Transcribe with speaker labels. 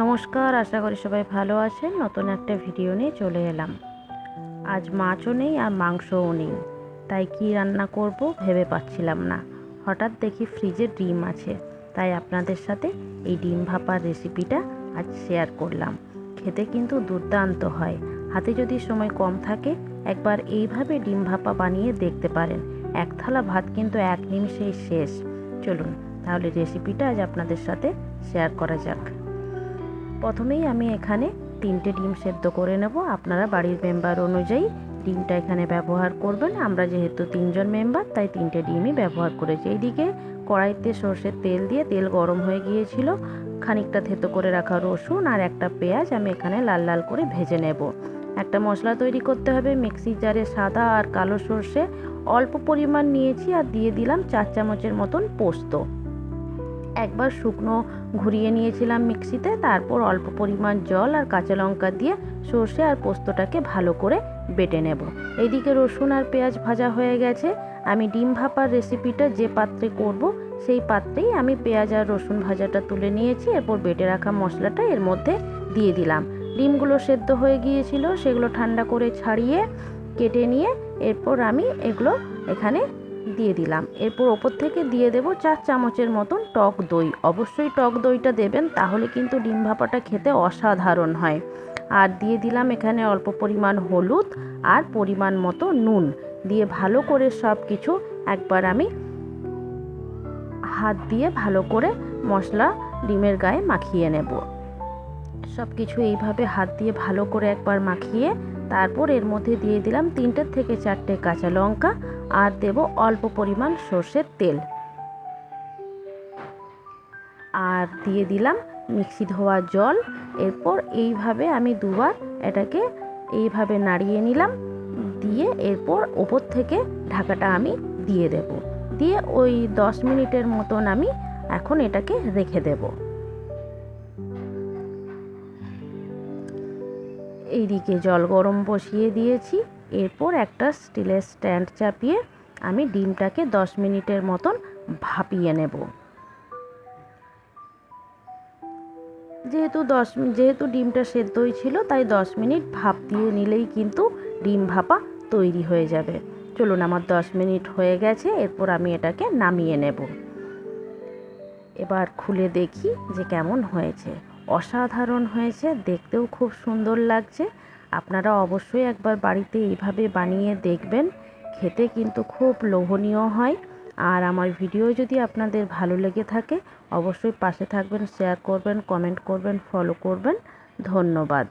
Speaker 1: নমস্কার, আশা করি সবাই ভালো আছেন। নতুন একটা ভিডিও নিয়ে চলে এলাম। আজ মাছও নেই আর মাংসও নেই, তাই কি রান্না করব ভেবে পাচ্ছিলাম না। হঠাৎ দেখি ফ্রিজে ডিম আছে, তাই আপনাদের সাথে এই ডিম ভাপার রেসিপিটা আজ শেয়ার করলাম। খেতে কিন্তু দুর্দান্ত হয়। হাতে যদি সময় কম থাকে, একবার এইভাবে ডিম ভাপা বানিয়ে দেখতে পারেন। এক থালা ভাত কিন্তু এক নিমিষেই শেষ। চলুন, তাহলে রেসিপিটা আজ আপনাদের সাথে শেয়ার করা যাক। প্রথমেই আমি এখানে তিনটে ডিম সেদ্ধ করে নেব। আপনারা বাড়ির মেম্বার অনুযায়ী ডিমটা এখানে ব্যবহার করবেন। আমরা যেহেতু তিনজন মেম্বার তাই তিনটে ডিমই ব্যবহার করেছি। এইদিকে কড়াইতে সর্ষের তেল দিয়ে তেল গরম হয়ে গিয়েছিল। খানিকটা থেতো করে রাখা রসুন আর একটা পেঁয়াজ আমি এখানে লাল লাল করে ভেজে নেব। একটা মশলা তৈরি করতে হবে মিক্সির জারে সাদা আর কালো সর্ষে। অল্প পরিমাণ নিয়েছি আর দিয়ে দিলাম চার চামচের মতন পোস্ত। একবার শুকনো ঘুরিয়ে নিয়েছিলাম মিক্সিতে, তারপর অল্প পরিমাণ জল আর কাঁচা লঙ্কা দিয়ে সর্ষে আর পোস্তটাকে ভালো করে বেটে নেব। এদিকে রসুন আর পেঁয়াজ ভাজা হয়ে গেছে। আমি ডিম ভাপার রেসিপিটা যে পাত্রে করব, সেই পাত্রেই আমি পেঁয়াজ আর রসুন ভাজাটা তুলে নিয়েছি, এরপর বেটে রাখা মশলাটা এর মধ্যে দিয়ে দিলাম। ডিমগুলো সেদ্ধ হয়ে গিয়েছিল, সেগুলো ঠান্ডা করে ছাড়িয়ে কেটে নিয়ে, এরপর আমি এগুলো এখানে দিয়ে দিলাম। এরপর ওপর থেকে দিয়ে দেব চার চামচের মতন টক দই। অবশ্যই টক দইটা দেবেন, তাহলে কিন্তু ডিম ভাপাটা খেতে অসাধারণ হয়। আর দিয়ে দিলাম এখানে অল্প পরিমাণ হলুদ আর পরিমাণ মতো নুন। দিয়ে ভালো করে সব কিছু একবার আমি হাত দিয়ে ভালো করে মশলা ডিমের গায়ে মাখিয়ে নেব। সব কিছু এইভাবে হাত দিয়ে ভালো করে একবার মাখিয়ে, তারপর এর মধ্যে দিয়ে দিলাম তিনটের থেকে চারটে কাঁচা লঙ্কা আর দেব অল্প পরিমাণ সর্ষের তেল। আর দিয়ে দিলাম মিক্সি ধোয়া জল। এরপর এইভাবে আমি দুবার এটাকে এইভাবে নাড়িয়ে নিলাম। দিয়ে এরপর ওপর থেকে ঢাকাটা আমি দিয়ে দেব। দিয়ে ওই দশ মিনিটের মতন আমি এখন এটাকে রেখে দেবো। এইদিকে জল গরম বসিয়ে দিয়েছি। এরপর একটা স্টিলের স্ট্যান্ড চাপিয়ে আমি ডিমটাকে দশ মিনিটের মতন ভাপিয়ে নেব। যেহেতু দশ যেহেতু ডিমটা সেদ্ধই ছিল, তাই দশ মিনিট ভাপ দিয়ে নিলেই কিন্তু ডিম ভাপা তৈরি হয়ে যাবে। চলুন, আমার দশ মিনিট হয়ে গেছে, এরপর আমি এটাকে নামিয়ে নেব। এবার খুলে দেখি যে কেমন হয়েছে। অসাধারণ হয়েছে, দেখতেও খুব সুন্দর লাগছে। আপনারা অবশ্যই একবার বাড়িতে এইভাবে বানিয়ে দেখবেন। খেতে কিন্তু খুব লোভনীয় হয়। আর আমার ভিডিও যদি আপনাদের ভালো লেগে থাকে, অবশ্যই পাশে থাকবেন শেয়ার করবেন কমেন্ট করবেন ফলো করবেন। ধন্যবাদ।